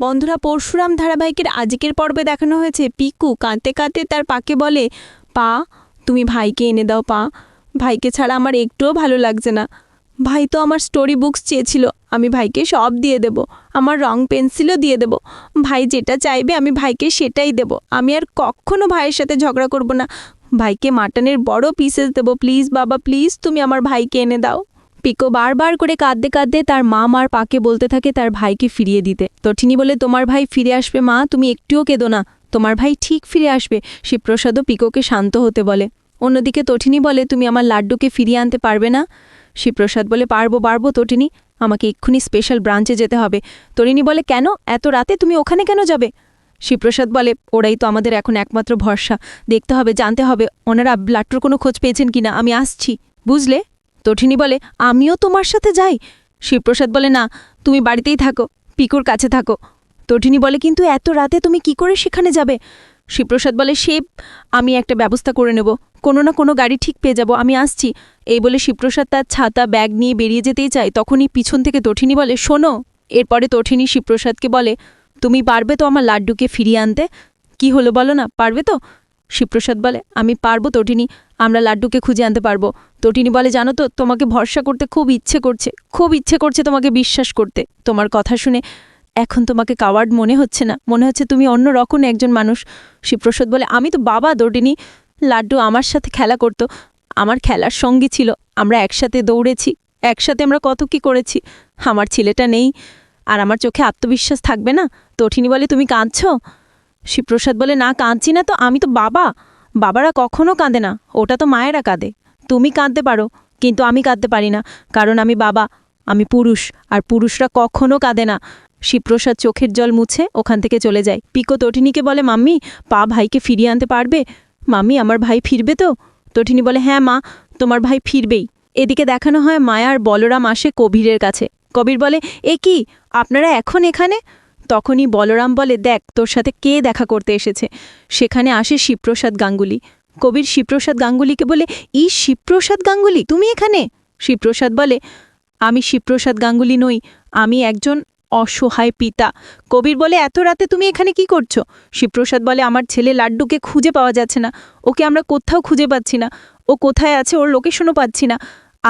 বন্ধুরা, পরশুরাম ধারাবাহিকের আজকের পর্বে দেখানো হয়েছে পিকু। কাঁদতে কাঁদতে তার পাকে বলে, পা, তুমি ভাইকে এনে দাও, পা। ভাইকে ছাড়া আমার একটুও ভালো লাগছে না। ভাই তো আমার স্টোরি বুকস চেয়েছিল, আমি ভাইকে সব দিয়ে দেব। আমার রং পেন্সিলও দিয়ে দেব। ভাই যেটা চাইবে, আমি ভাইকে সেটাই দেব। আমি আর কখনো ভাইয়ের সাথে ঝগড়া করব না। ভাইকে মাটনের বড় পিসেস দেবো প্লিজ বাবা প্লিজ তুমি আমার ভাইকে এনে দাও। পিকো বারবার করে কাঁদতে কাঁদতে তার মা মার পাকে বলতে থাকে তার ভাইকে ফিরিয়ে দিতে। তঠিনী বলে, তোমার ভাই ফিরে আসবে মা, তুমি একটুও কেঁদো না। তোমার ভাই ঠিক ফিরে আসবে, শিবপ্রসাদও পিকোকে শান্ত হতে বলে। অন্যদিকে তঠিনী বলে, তুমি আমার লাড্ডুকে ফিরিয়ে আনতে পারবে না? শিবপ্রসাদ বলে, পারব পারব তটিনী আমাকে এক্ষুনি স্পেশাল ব্রাঞ্চে যেতে হবে। তরিণী বলে, কেন? এত রাতে তুমি ওখানে কেন যাবে? শিবপ্রসাদ বলে, ওরাই তো আমাদের এখন একমাত্র ভরসা। দেখতে হবে, জানতে হবে, ওনারা লাট্টুর কোনো খোঁজ পেয়েছেন কিনা? আমি আসছি। বুঝলে? তঠিনী বলে, আমিও তোমার সাথে যাই। শিবপ্রসাদ বলে, না, তুমি বাড়িতেই থাকো, পিকুর কাছে থাকো। তঠিনী বলে, কিন্তু এত রাতে তুমি কি করে সেখানে যাবে? শিবপ্রসাদ বলে, সে, আমি একটা ব্যবস্থা করে নেব। কোনো না কোনো গাড়ি ঠিক পেয়ে যাব, আমি আসছি। এই বলে শিবপ্রসাদ তার ছাতা, ব্যাগ নিয়ে বেরিয়ে যেতেই চায়। তখনই পিছন থেকে তঠিনী বলে, শোনো। এরপরে তঠিনী শিবপ্রসাদকে বলে, তুমি পারবে তো আমার লাড্ডুকে ফিরিয়ে আনতে? কি হলো বলো না, পারবে তো? শিবপ্রসাদ বলে, আমি পারব তটিনী, আমরা লাড্ডুকে খুঁজে আনতে পারব। তটিনী বলে, জানো তো, তোমাকে ভরসা করতে খুব ইচ্ছে করছে, খুব ইচ্ছে করছে তোমাকে বিশ্বাস করতে। তোমার কথা শুনে এখন তোমাকে কাওয়ার্ড মনে হচ্ছে না, মনে হচ্ছে তুমি অন্য রকম একজন মানুষ। শিবপ্রসাদ বলে, আমি তো বাবা দৌড়িনি লাড্ডু আমার সাথে খেলা করতো, আমার খেলার সঙ্গী ছিল, আমরা একসাথে দৌড়েছি, একসাথে আমরা কত কি করেছি, আমার ছেলেটা নেই, আর আমার চোখে আত্মবিশ্বাস থাকবে না? তঠিনী বলে, তুমি কাঁদছ? শিবপ্রসাদ বলে, না, কাঁদছি না তো, আমি তো বাবা। বাবারা কখনো কাঁদে না, ওটা তো মায়েরা কাঁদে। তুমি কাঁদতে পারো, কিন্তু আমি কাঁদতে পারি না, কারণ আমি বাবা, আমি পুরুষ, আর পুরুষরা কখনো কাঁদে না শিবপ্রসাদ চোখের জল মুছে ওখান থেকে চলে যায়। পিকো তটিনীকে বলে, মাম্মি, পা ভাইকে ফিরিয়ে আনতে পারবে? মাম্মি, আমার ভাই ফিরবে তো? তটিনী বলে হ্যাঁ মা, তোমার ভাই ফিরবেই। এদিকে দেখানো হয় মায়া আর বলরাম আসে কবিরের কাছে। কবির বলে, এ কি, আপনারা এখন এখানে? তখনই বলরাম বলে, দেখ, তোর সাথে কে দেখা করতে এসেছে? সেখানে আসে শিবপ্রসাদ গাঙ্গুলি। কবির শিবপ্রসাদ গাঙ্গুলিকে বলে, ই শিবপ্রসাদ গাঙ্গুলি, তুমি এখানে? শিবপ্রসাদ বলে, আমি শিবপ্রসাদ গাঙ্গুলি নই, আমি একজন অসহায় পিতা। কবির বলে, এত রাতে তুমি এখানে কি করছ? শিবপ্রসাদ বলে, আমার ছেলে লাড্ডুকে খুঁজে পাওয়া যাচ্ছে না, ওকে আমরা কোথাও খুঁজে পাচ্ছি না, ও কোথায় আছে ওর লোকেশনও পাচ্ছি না,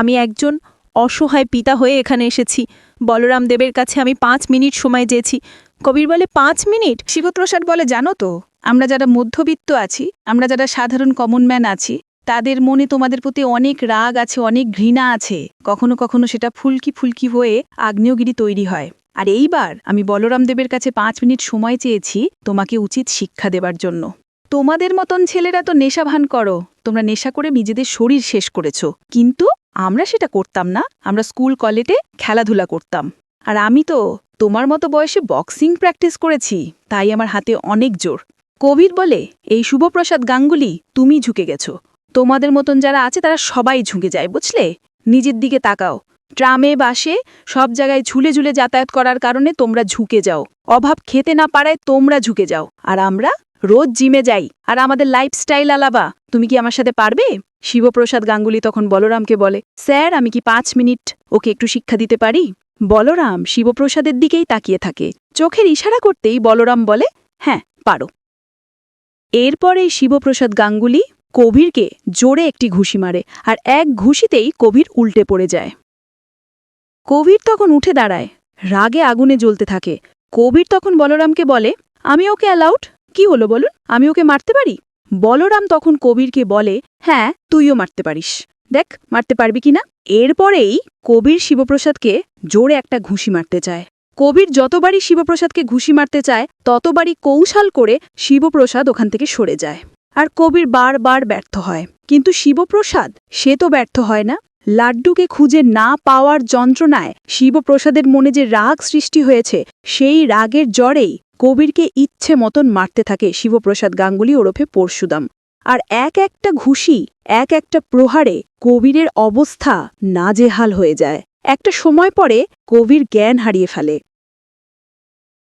আমি একজন অসহায় পিতা হয়ে এখানে এসেছি, বলরাম দেবের কাছে আমি পাঁচ মিনিট সময় চেয়েছি। কবির বলে পাঁচ মিনিট? শিবপ্রসাদ বলে, জানো তো, আমরা যারা মধ্যবিত্ত আছি, আমরা যারা সাধারণ কমন ম্যান আছি, তাদের মনে তোমাদের প্রতি অনেক রাগ আছে, অনেক ঘৃণা আছে। কখনো কখনো সেটা ফুলকি ফুলকি হয়ে আগ্নেয়গিরি তৈরি হয়। আর এইবার আমি বলরাম দেবের কাছে পাঁচ মিনিট সময় চেয়েছি তোমাকে উচিত শিক্ষা দেবার জন্য। তোমাদের মতন ছেলেরা তো নেশা ভান করো। তোমরা নেশা করে নিজেদের শরীর শেষ করেছ। কিন্তু আমরা সেটা করতাম না। আমরা স্কুল, কলেজে খেলাধুলা করতাম। আর আমি তো তোমার মতো বয়সে বক্সিং প্র্যাকটিস করেছি, তাই আমার হাতে অনেক জোর। কবির বলে এই শুভপ্রসাদ গাঙ্গুলি, তুমি ঝুঁকে গেছো। তোমাদের মতন যারা আছে, তারা সবাই ঝুঁকে যায়, বুঝলে? নিজের দিকে তাকাও। ট্রামে, বাসে, সব জায়গায় ঝুলে ঝুলে যাতায়াত করার কারণে তোমরা ঝুঁকে যাও। অভাব খেতে না পারায় তোমরা ঝুঁকে যাও। আর আমরা রোজ জিমে যাই। আর আমাদের লাইফস্টাইল আলাবা তুমি কি আমার সাথে পারবে? শিবপ্রসাদ গাঙ্গুলি তখন বলরামকে বলে, স্যার, আমি কি পাঁচ মিনিট ওকে একটু শিক্ষা দিতে পারি? বলরাম শিবপ্রসাদের দিকেই তাকিয়ে থাকে। চোখের ইশারা করতেই বলরাম বলে হ্যাঁ পারো। এরপরে শিবপ্রসাদ গাঙ্গুলি কবিরকে জোরে একটি ঘুষি মারে আর এক ঘুষিতেই কবির উল্টে পড়ে যায়। কবির তখন উঠে দাঁড়ায়, রাগে আগুনে জ্বলতে থাকে। কবির তখন বলরামকে বলে, আমি ওকে অ্যালাউড কি হলো বলুন? আমি ওকে মারতে পারি? বলরাম তখন কবিরকে বলে হ্যাঁ তুইও মারতে পারিস। দেখ, মারতে পারবি কিনা এরপরেই কবির শিবপ্রসাদকে জোরে একটা ঘুষি মারতে চায়। কবির যতবারই শিবপ্রসাদকে ঘুষি মারতে চায়, ততবারই কৌশল করে শিবপ্রসাদ ওখান থেকে সরে যায়। আর কবির বারবার ব্যর্থ হয়। কিন্তু শিবপ্রসাদ, সে তো ব্যর্থ হয় না। লাড্ডুকে খুঁজে না পাওয়ার যন্ত্রণায় শিবপ্রসাদের মনে যে রাগ সৃষ্টি হয়েছে, সেই রাগের জ্বরেই কবিরকে ইচ্ছে মতন মারতে থাকে শিবপ্রসাদ গাঙ্গুলি ওরফে পরশুদাম আর এক একটা ঘুষি, এক একটা প্রহারে কবিরের অবস্থা নাজেহাল হয়ে যায়। একটা সময় পরে কবির জ্ঞান হারিয়ে ফেলে।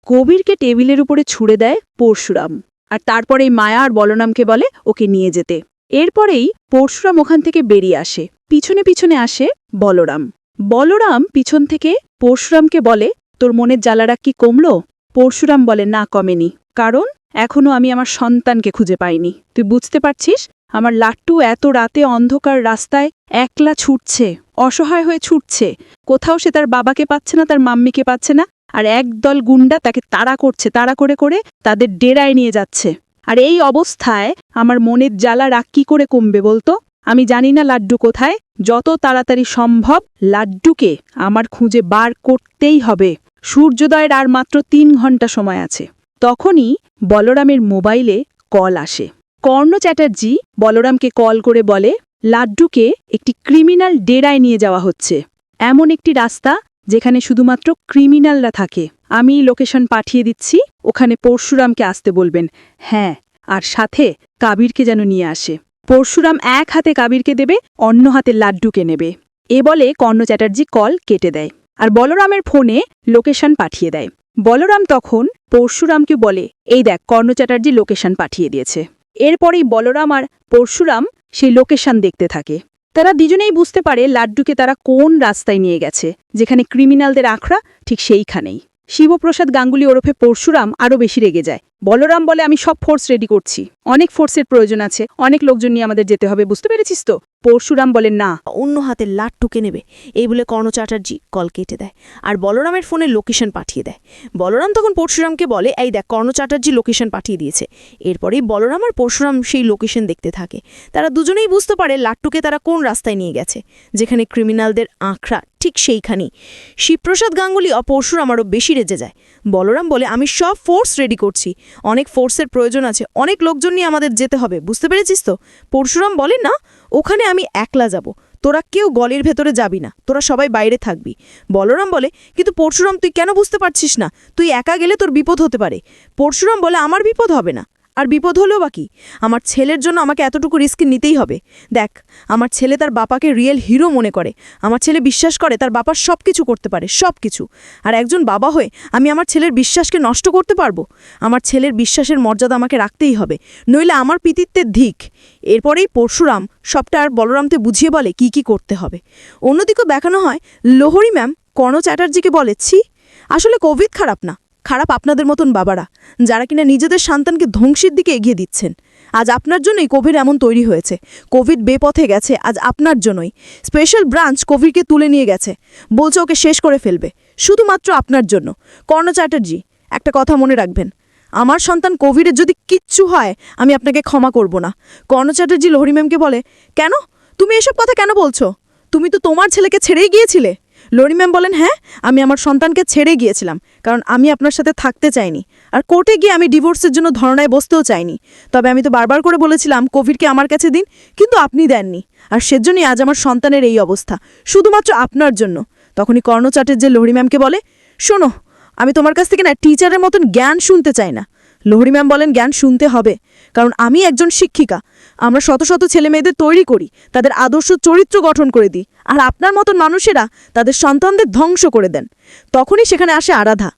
কবিরকে টেবিলের উপরে ছুড়ে দেয় পরশুরাম আর তারপরেই মায়া আর বলরামকে বলে ওকে নিয়ে যেতে। এরপরেই পরশুরাম ওখান থেকে বেরিয়ে আসে। পিছনে পিছনে আসে বলরাম। বলরাম পিছন থেকে পরশুরামকে বলে, তোর মনের জ্বালারা কি কমল? পরশুরাম বলে, না, কমেনি। কারণ এখনও আমি আমার সন্তানকে খুঁজে পাইনি। তুই বুঝতে পারছিস? আমার লাট্টু এত রাতে অন্ধকার রাস্তায় একলা ছুটছে, অসহায় হয়ে ছুটছে। কোথাও সে তার বাবাকে পাচ্ছে না, তার মাম্মিকে পাচ্ছে না, আর একদল গুন্ডা তাকে তাড়া করছে, তাড়া করে করে তাদের ডেরায় নিয়ে যাচ্ছে। আর এই অবস্থায় আমার মনের জ্বালা রাগ কি করে কমবে বলতো? আমি জানি না লাড্ডু কোথায়, যত তাড়াতাড়ি সম্ভব লাড্ডুকে আমার খুঁজে বার করতেই হবে। সূর্যোদয়ের আর মাত্র তিন ঘণ্টা সময় আছে। তখনই বলরামের মোবাইলে কল আসে। কর্ণ চ্যাটার্জি বলরামকে কল করে বলে, লাড্ডুকে একটি ক্রিমিনাল ডেরায় নিয়ে যাওয়া হচ্ছে। এমন একটি রাস্তা যেখানে শুধুমাত্র ক্রিমিনালরা থাকে। আমি লোকেশন পাঠিয়ে দিচ্ছি, ওখানে পরশুরামকে আসতে বলবেন। হ্যাঁ আর সাথে কাবিরকে যেন নিয়ে আসে। পরশুরাম এক হাতে কাবিরকে দেবে, অন্য হাতে লাড্ডুকে নেবে। এ বলে কর্ণ চ্যাটার্জি কল কেটে দেয়। আর বলরামের ফোনে লোকেশন পাঠিয়ে দেয়। বলরাম তখন পরশুরামকে বলে, এই দেখ, কর্ণ চ্যাটার্জি লোকেশন পাঠিয়ে দিয়েছে। এরপরেই বলরাম আর পরশুরাম সেই লোকেশন দেখতে থাকে। তারা দুজনেই বুঝতে পারে লাড্ডুকে তারা কোন রাস্তায় নিয়ে গেছে, যেখানে ক্রিমিনালদের আখড়া ঠিক সেইখানেই। শিবপ্রসাদ গাঙ্গুলি ওরফে পরশুরাম আরও বেশি রেগে যায়। বলরাম বলে, আমি সব ফোর্স রেডি করছি। অনেক ফোর্সের প্রয়োজন আছে। অনেক লোকজন নিয়ে আমাদের যেতে হবে, বুঝতে পেরেছিস তো? পরশুরাম বলে না। অন্য হাতে লাট্টুকে নেবে। এই বলে কর্ণ চ্যাটার্জি কল কেটে দেয় আর বলরামের ফোনে লোকেশন পাঠিয়ে দেয়। বলরাম তখন পরশুরামকে বলে, এই দেখ, কর্ণ চ্যাটার্জি লোকেশন পাঠিয়ে দিয়েছে। এরপরেই বলরাম আর পরশুরাম সেই লোকেশন দেখতে থাকে। তারা দুজনেই বুঝতে পারে লাট্টুকে তারা কোন রাস্তায় নিয়ে গেছে, যেখানে ক্রিমিনালদের আঁকড়া ঠিক সেইখানেই। শিবপ্রসাদ গাঙ্গুলি ও পরশুরাম আরও বেশি রেজে যায়। বলরাম বলে, আমি সব ফোর্স রেডি করছি। অনেক ফোর্সের প্রয়োজন আছে। অনেক লোকজন নিয়ে আমাদের যেতে হবে। বুঝতে পেরেছিস তো? পরশুরাম বলে, না ওখানে আমি একলা যাব। তোরা কেউ গলির ভেতরে যাবি না। তোরা সবাই বাইরে থাকবি। বলরাম বলে, কিন্তু পরশুরাম, তুই কেন বুঝতে পারছিস না? তুই একা গেলে তোর বিপদ হতে পারে। পরশুরাম বলে, আমার বিপদ হবে না। আর বিপদ হলেও বাকি আমার ছেলের জন্য আমাকে এতটুকু রিস্ক নিতেই হবে। দেখ, আমার ছেলে তার বাপাকে রিয়েল হিরো মনে করে। আমার ছেলে বিশ্বাস করে তার বাবা সব কিছু করতে পারে সব কিছু আর একজন বাবা হয়ে আমি আমার ছেলের বিশ্বাসকে নষ্ট করতে পারব? আমার ছেলের বিশ্বাসের মর্যাদা আমাকে রাখতেই হবে। নইলে আমার পিতিত্বের ধিক। এরপরেই পরশুরাম সবটা আর বলরামকে বুঝিয়ে বলে কি কি করতে হবে। অন্যদিকে দেখানো হয়, লোহরি ম্যাম কর্ণ চ্যাটার্জিকে বলে, ছি, আসলে কোভিড খারাপ না। খারাপ আপনাদের মতন বাবারা, যারা কিনা নিজেদের সন্তানকে ধ্বংসের দিকে এগিয়ে দিচ্ছেন। আজ আপনার জন্যই কোভিড এমন তৈরি হয়েছে। কোভিড বেপথে গেছে, আজ আপনার জন্যই। স্পেশাল ব্রাঞ্চ কোভিডকে তুলে নিয়ে গেছে। বলছে ওকে শেষ করে ফেলবে। শুধুমাত্র আপনার জন্য। কর্ণ চ্যাটার্জি, একটা কথা মনে রাখবেন। আমার সন্তান কোভিডের যদি কিচ্ছু হয়, আমি আপনাকে ক্ষমা করব না। কর্ণ চ্যাটার্জি লোহরি ম্যামকে বলে, কেন? তুমি এসব কথা কেন বলছো? তুমি তো তোমার ছেলেকে ছেড়েই গিয়েছিলে। লোরি ম্যাম বলেন হ্যাঁ আমি আমার সন্তানকে ছেড়ে গিয়েছিলাম, কারণ আমি আপনার সাথে থাকতে চাইনি। আর কোর্টে গিয়ে আমি ডিভোর্সের জন্য ধর্নায় বসতেও চাইনি। তবে আমি তো বারবার করে বলেছিলাম, কোভিডকে আমার কাছে দিন, কিন্তু আপনি দেননি। আর সেজন্যই আজ আমার সন্তানের এই অবস্থা, শুধুমাত্র আপনার জন্য। তখনই কর্ণ যে লোহরি ম্যামকে বলে, শোনো, আমি তোমার কাছ থেকে না টিচারের মতন জ্ঞান শুনতে চাই না। লোহরি ম্যাম বলেন, জ্ঞান শুনতে হবে। কারণ আমি একজন শিক্ষিকা। আমরা শত শত ছেলে মেয়েদের তৈরি করি, তাদের আদর্শ চরিত্র গঠন করে দিই, আর আপনার মতন মানুষেরা তাদের সন্তানদের ধ্বংস করে দেন। তখনই সেখানে আসে আরাধা।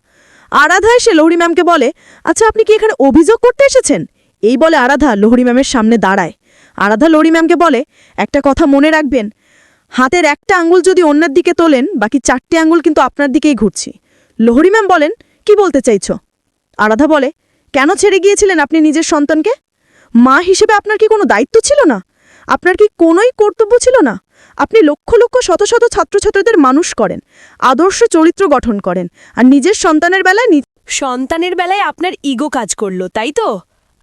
আরাধা এসে লোহরি ম্যামকে বলে আচ্ছা আপনি কি এখানে অভিযোগ করতে এসেছেন? এই বলে আরাধা লোহরি ম্যামের সামনে দাঁড়ায়। আরাধা লোহরি ম্যামকে বলে, একটা কথা মনে রাখবেন, হাতের একটা আঙ্গুল যদি অন্যের দিকে তোলেন, বাকি চারটে আঙ্গুল কিন্তু আপনার দিকেই ঘুরছি। লোহরি ম্যাম বলেন, কি বলতে চাইছ? আরাধা বলে কেন ছেড়ে গিয়েছিলেন আপনি নিজের সন্তানকে? মা হিসেবে আপনার কি কোনো দায়িত্ব ছিল না? আপনার কি কোনোই কর্তব্য ছিল না? আপনি লক্ষ লক্ষ শত শত ছাত্রছাত্রীদের মানুষ করেন, আদর্শ চরিত্র গঠন করেন, আর নিজের সন্তানের বেলায় সন্তানের বেলায় আপনার ইগো কাজ করল, তাই তো?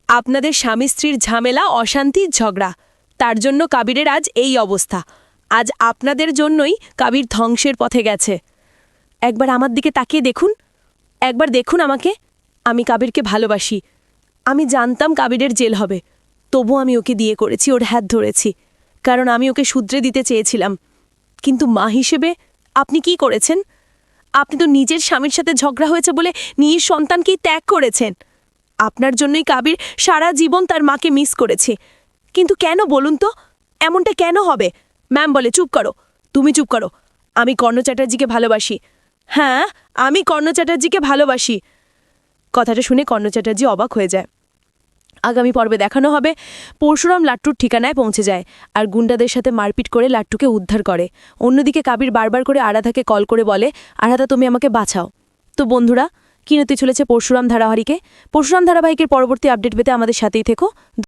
আপনাদের স্বামী স্ত্রীর ঝামেলা, অশান্তি, ঝগড়া, তার জন্য কাবিরের আজ এই অবস্থা। আজ আপনাদের জন্যই কাবির ধ্বংসের পথে গেছে। একবার আমার দিকে তাকিয়ে দেখুন, একবার দেখুন আমাকে। আমি কাবিরকে ভালোবাসি। আমি জানতাম কাবিরের জেল হবে। তবু আমি ওকে দিয়ে করেছি, ওর হাত ধরেছি। কারণ আমি ওকে শুধরে দিতে চেয়েছিলাম। কিন্তু মা হিসেবে আপনি কি করেছেন? আপনি তো নিজের স্বামীর সাথে ঝগড়া হয়েছে বলে নিজ সন্তানকেই ত্যাগ করেছেন। আপনার জন্যই কাবির সারা জীবন তার মাকে মিস করেছে। কিন্তু কেন বলুন তো? এমনটা কেন হবে? ম্যাম বলে, চুপ করো। তুমি চুপ করো। আমি কর্ণ চ্যাটার্জিকে ভালোবাসি। হ্যাঁ আমি কর্ণ চ্যাটার্জিকে ভালোবাসি। কথাটা শুনে কর্ণ চ্যাটার্জি অবাক হয়ে যায়। আগামী পর্বে দেখানো হবে পরশুরাম লাট্টুর ঠিকানায় পৌঁছে যায় আর গুন্ডাদের সাথে মারপিট করে লাট্টুকে উদ্ধার করে। অন্যদিকে কাবির বারবার করে আরাধাকে কল করে বলে, আরাধা, তুমি আমাকে বাঁচাও। তো বন্ধুরা কিনতে চলেছে পরশুরাম ধারাবাহিকে? পরশুরাম ধারাবাহিকের পরবর্তী আপডেট পেতে আমাদের সাথেই থেকো।